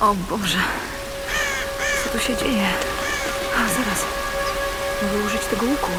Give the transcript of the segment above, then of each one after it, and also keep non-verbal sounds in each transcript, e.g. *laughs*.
O Boże. Co tu się dzieje? A, zaraz. Mogę użyć tego łuku.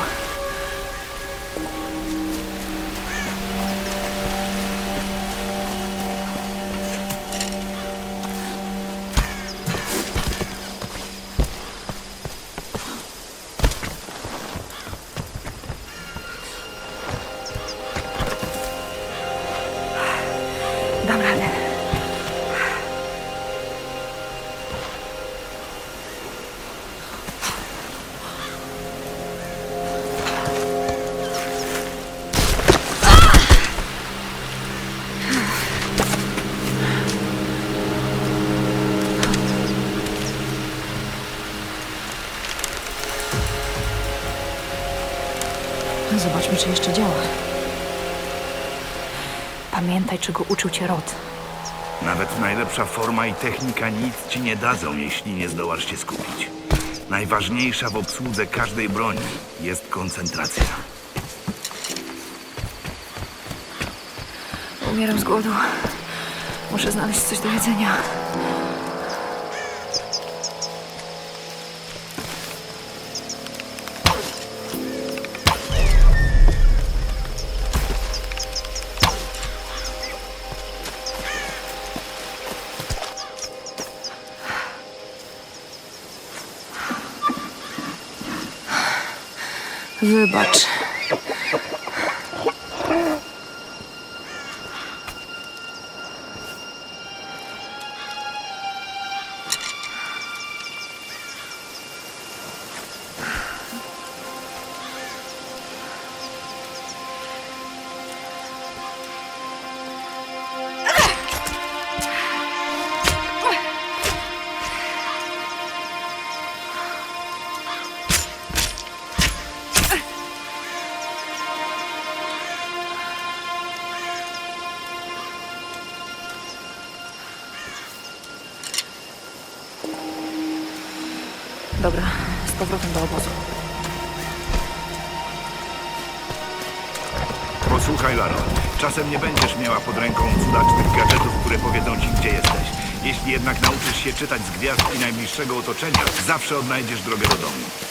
Zobaczmy, czy jeszcze działa. Pamiętaj, czego uczył cię Rod. Nawet najlepsza forma i technika nic ci nie dadzą, jeśli nie zdołasz się skupić. Najważniejsza w obsłudze każdej broni jest koncentracja. Umieram z głodu. Muszę znaleźć coś do jedzenia. Wybacz. Powrotem do obozu. Posłuchaj, Laro. Czasem nie będziesz miała pod ręką cudacznych gadżetów, które powiedzą ci, gdzie jesteś. Jeśli jednak nauczysz się czytać z gwiazd i najbliższego otoczenia, zawsze odnajdziesz drogę do domu.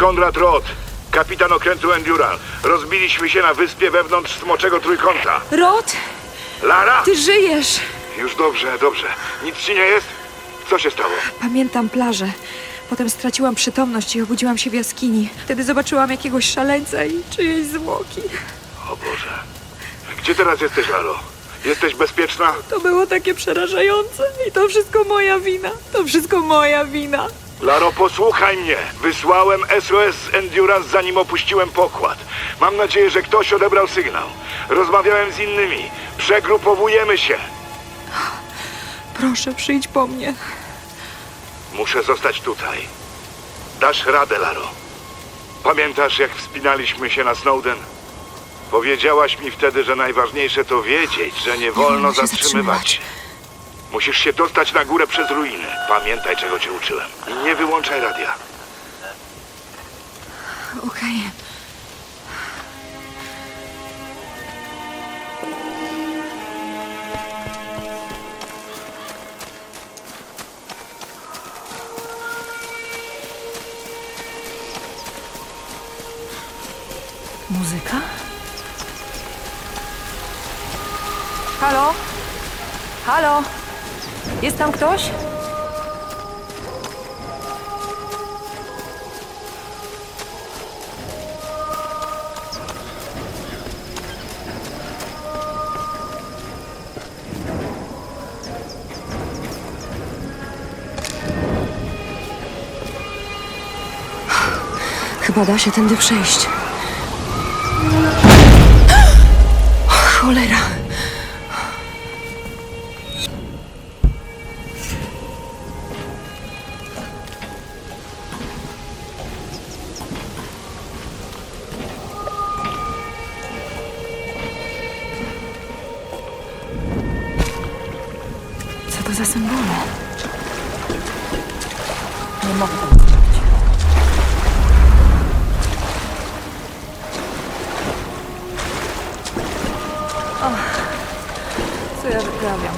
Konrad Roth, kapitan okrętu Endural. Rozbiliśmy się na wyspie wewnątrz Smoczego Trójkąta. Rod, Lara! ty żyjesz! Już dobrze, dobrze. Nic ci nie jest? Co się stało? Pamiętam plażę. Potem straciłam przytomność i obudziłam się w jaskini. Wtedy zobaczyłam jakiegoś szaleńca i czyjeś zwłoki. O Boże. Gdzie teraz jesteś, Laro? Jesteś bezpieczna? To było takie przerażające. I to wszystko moja wina. To wszystko moja wina. Laro, posłuchaj mnie. Wysłałem SOS z Endurance, zanim opuściłem pokład. Mam nadzieję, że ktoś odebrał sygnał. Rozmawiałem z innymi. Przegrupowujemy się. Proszę, przyjdź po mnie. Muszę zostać tutaj. Dasz radę, Laro. Pamiętasz, jak wspinaliśmy się na Snowden? Powiedziałaś mi wtedy, że najważniejsze to wiedzieć, że nie wolno wolno się zatrzymywać. zatrzymywać. Musisz się dostać na górę przez ruiny. Pamiętaj, czego cię uczyłem. I nie wyłączaj radia. Okej. Muzyka? Halo? Halo? Jest tam ktoś? chyba da się tędy przejść. Za symbole? Nie mogę tego widzieć. Co ja wyprawiam?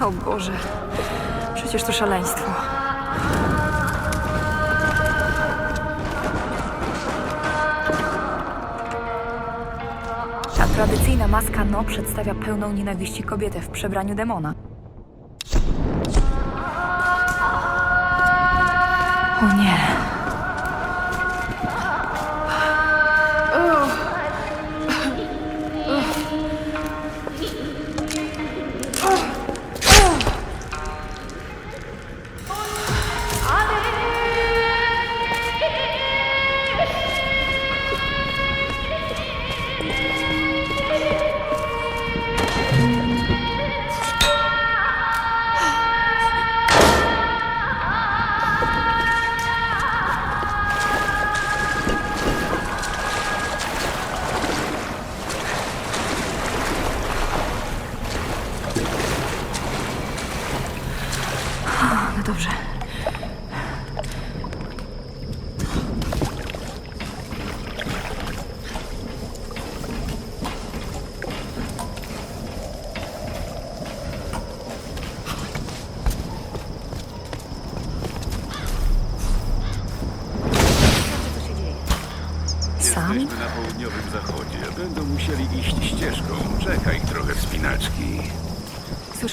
O Boże, przecież to szaleństwo. Ta tradycyjna maska No przedstawia pełną nienawiści kobietę w przebraniu demona. O nie.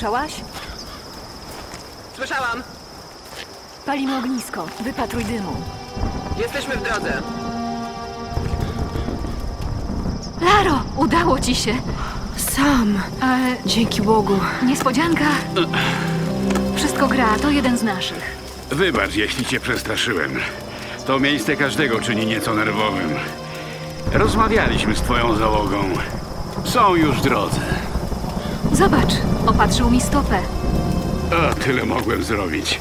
Słyszałaś? Słyszałam. Palimy ognisko. Wypatruj dymu. Jesteśmy w drodze. Laro! Udało ci się! Sam. Ale Dzięki Bogu. niespodzianka. Wszystko gra, to jeden z naszych. Wybacz, jeśli cię przestraszyłem. To miejsce każdego czyni nieco nerwowym. Rozmawialiśmy z twoją załogą. Są już w drodze. Zobacz, opatrzył mi stopę. O, tyle mogłem zrobić.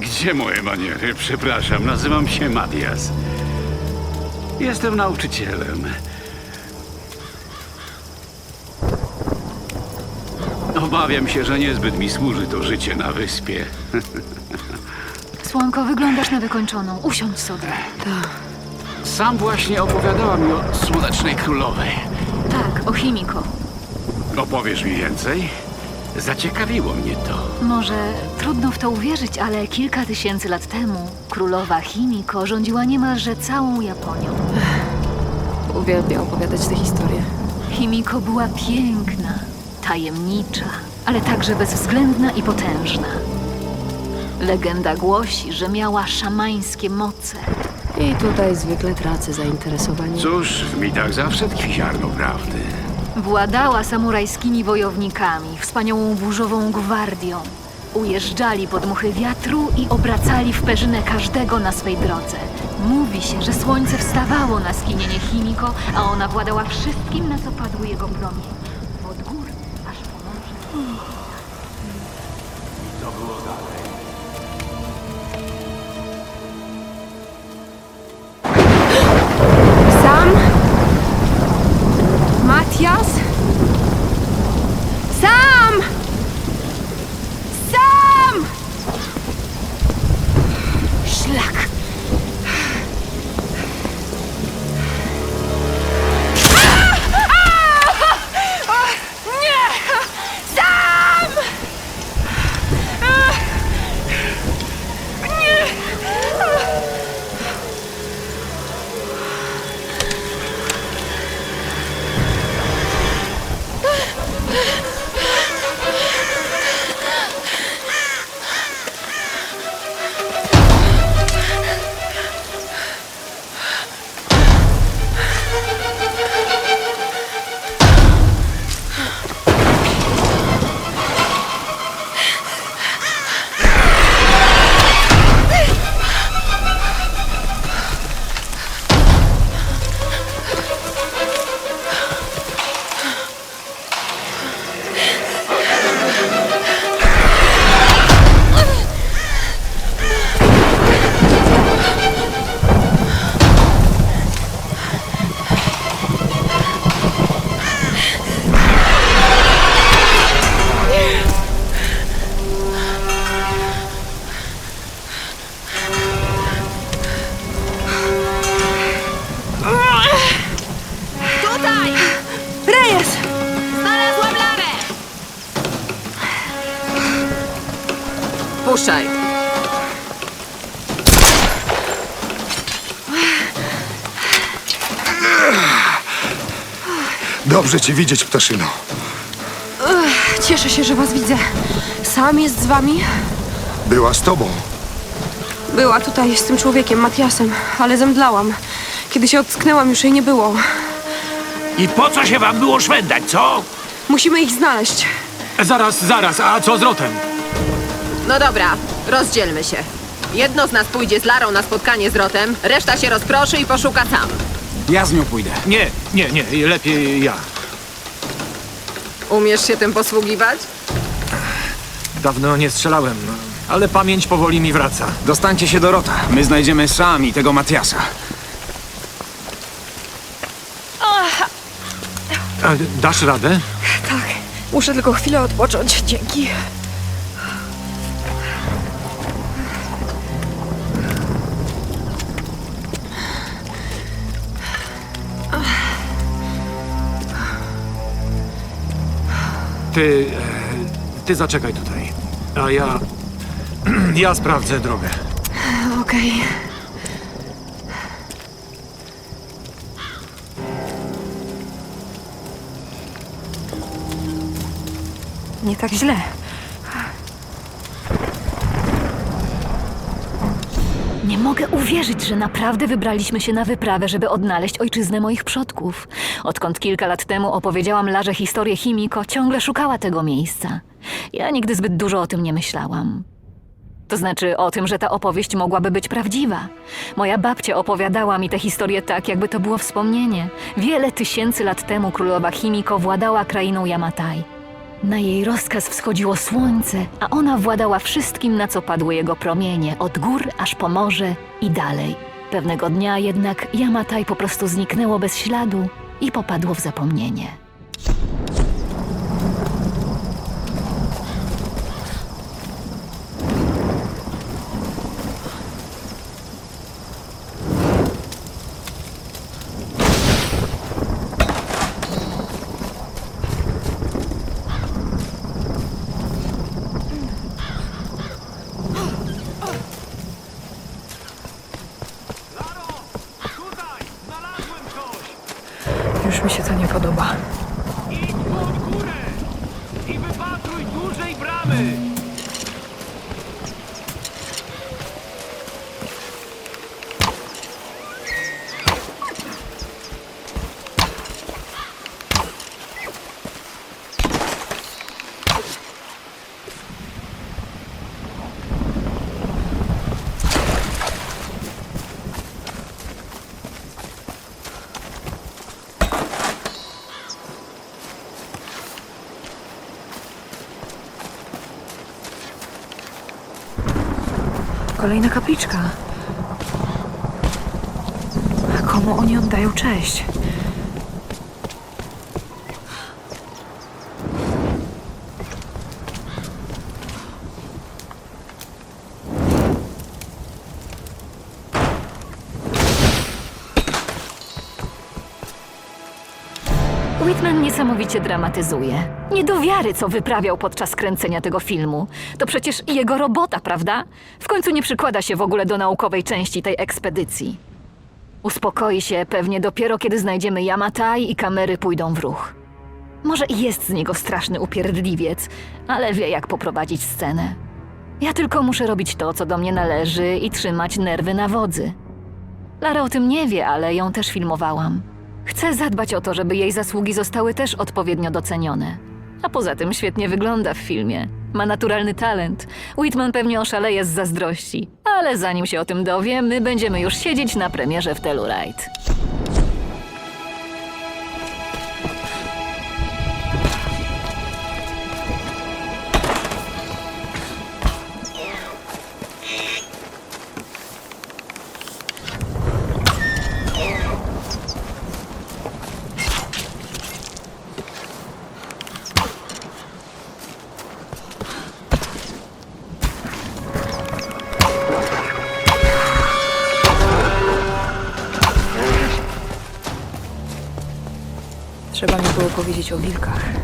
Gdzie moje maniery? Przepraszam, nazywam się Matias. Jestem nauczycielem. Obawiam się, że niezbyt mi służy to życie na wyspie. Słonko, wyglądasz na wykończoną. Usiądź sobie. Sam właśnie opowiadała mi o Słonecznej Królowej. Tak, o Chimiko. Opowiesz mi więcej? Zaciekawiło mnie to. Może trudno w to uwierzyć, ale kilka tysięcy lat temu królowa Chimiko rządziła niemalże całą Japonią. Uwielbiam opowiadać te historie. Chimiko była piękna, tajemnicza, ale także bezwzględna i potężna. Legenda głosi, że miała szamańskie moce. I tutaj zwykle tracę zainteresowanie. Cóż, w mitach zawsze tkwi ziarno prawdy. Władała samurajskimi wojownikami, wspaniałą burzową gwardią. Ujeżdżali pod muchy wiatru i obracali w perzynę każdego na swej drodze. Mówi się, że słońce wstawało na skinienie Chimiko, a ona władała wszystkim, na co padły jego promienie. Od gór aż po morze. Sam? Matias? Dobrze cię widzieć, ptaszyno. Cieszę się, że was widzę. Sam jest z wami? Była z tobą. Była tutaj z tym człowiekiem, Matiasem, ale zemdlałam. Kiedy się ocknęłam, już jej nie było. I po co się wam było szwendać, co? Musimy ich znaleźć. Zaraz, zaraz, a co z Rotem? No dobra, rozdzielmy się. Jedno z nas pójdzie z Larą na spotkanie z Rotem, reszta się rozproszy i poszuka sam. Ja z nią pójdę. Nie, nie, nie, lepiej ja. Umiesz się tym posługiwać? Dawno nie strzelałem, ale pamięć powoli mi wraca. Dostańcie się do Rota. My znajdziemy sami tego Matiasa. A, dasz radę? Tak, muszę tylko chwilę odpocząć. Dzięki. Ty, e, ty zaczekaj tutaj. A ja, *clears throat* ja sprawdzę drogę. Okej. Nie tak źle. Mogę uwierzyć, że naprawdę wybraliśmy się na wyprawę, żeby odnaleźć ojczyznę moich przodków. Odkąd kilka lat temu opowiedziałam Larze historię Chimiko, ciągle szukała tego miejsca. Ja nigdy zbyt dużo o tym nie myślałam. To znaczy o tym, że ta opowieść mogłaby być prawdziwa. Moja babcia opowiadała mi tę historię tak, jakby to było wspomnienie. Wiele tysięcy lat temu królowa Chimiko władała krainą Yamatai. Na jej rozkaz wschodziło słońce, a ona władała wszystkim, na co padły jego promienie, od gór aż po morze i dalej. Pewnego dnia jednak Yamatai po prostu zniknęło bez śladu i popadło w zapomnienie. Się to nie podoba. Kolejna kapliczka. A komu oni oddają cześć? Whitman niesamowicie dramatyzuje. Nie do wiary, co wyprawiał podczas kręcenia tego filmu. To przecież jego robota, prawda? W końcu nie przykłada się w ogóle do naukowej części tej ekspedycji. Uspokoi się pewnie dopiero, kiedy znajdziemy Yamatai i kamery pójdą w ruch. Może i jest z niego straszny upierdliwiec, ale wie, jak poprowadzić scenę. Ja tylko muszę robić to, co do mnie należy i trzymać nerwy na wodzy. Lara o tym nie wie, ale ją też filmowałam. Chcę zadbać o to, żeby jej zasługi zostały też odpowiednio docenione. A poza tym świetnie wygląda w filmie. Ma naturalny talent. Whitman pewnie oszaleje z zazdrości. Ale zanim się o tym dowie, my będziemy już siedzieć na premierze w Telluride. Powiedzieć o wilkach,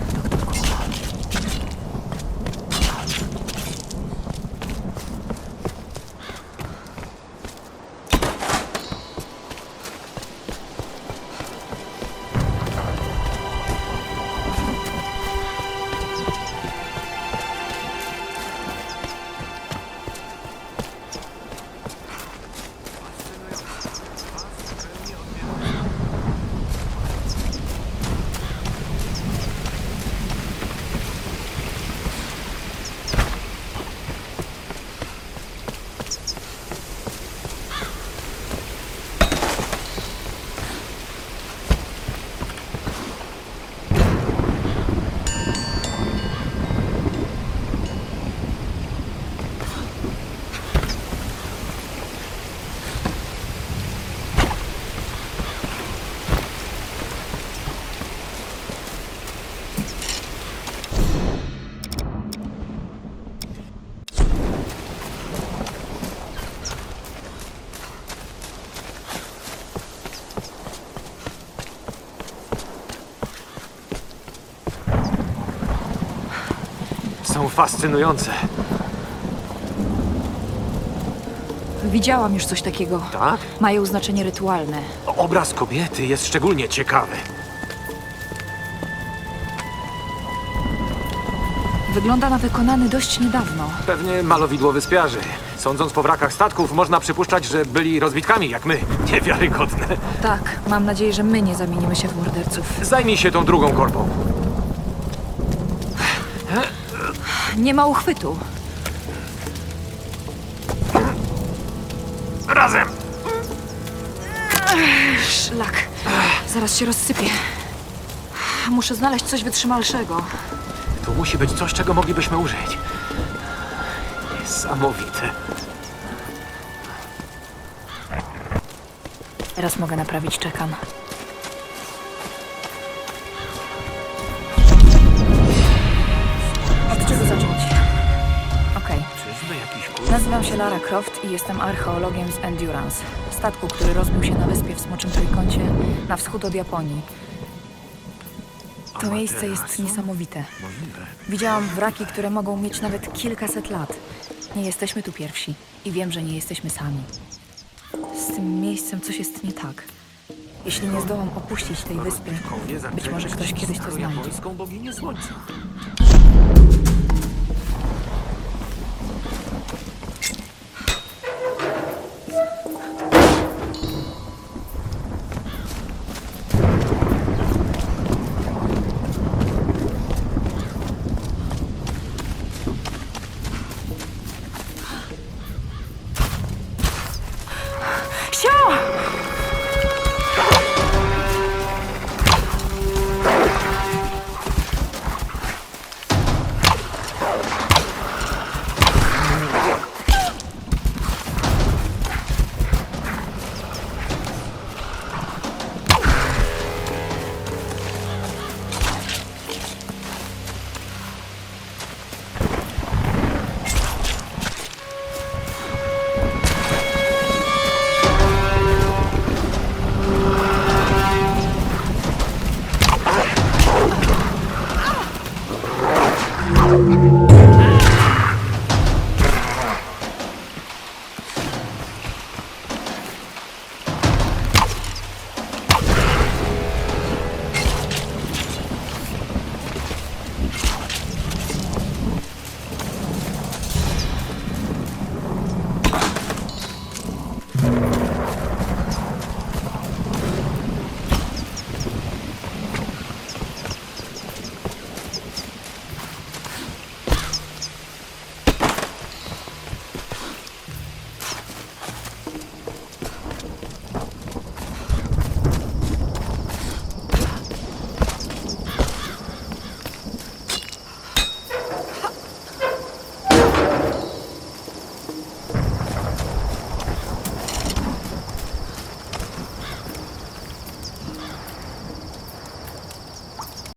fascynujące. Widziałam już coś takiego. Tak? Mają znaczenie rytualne. Obraz kobiety jest szczególnie ciekawy. Wygląda na wykonany dość niedawno. Pewnie malowidło wyspiarzy. Sądząc po wrakach statków, można przypuszczać, że byli rozbitkami jak my. *laughs* Niewiarygodne. Tak, mam nadzieję, że my nie zamienimy się w morderców. Zajmij się tą drugą korbą. Nie ma uchwytu. Razem! Szlak. Zaraz się rozsypie. Muszę znaleźć coś wytrzymalszego. Tu musi być coś, czego moglibyśmy użyć. Niesamowite. Teraz mogę naprawić czekan. Nazywam się Lara Croft i jestem archeologiem z Endurance, statku, który rozbił się na wyspie w Smoczym Trójkącie na wschód od Japonii. To miejsce jest niesamowite. Widziałam wraki, które mogą mieć nawet kilkaset lat. Nie jesteśmy tu pierwsi i wiem, że nie jesteśmy sami. Z tym miejscem coś jest nie tak. Jeśli nie zdołam opuścić tej wyspy, być może ktoś kiedyś to znajdzie.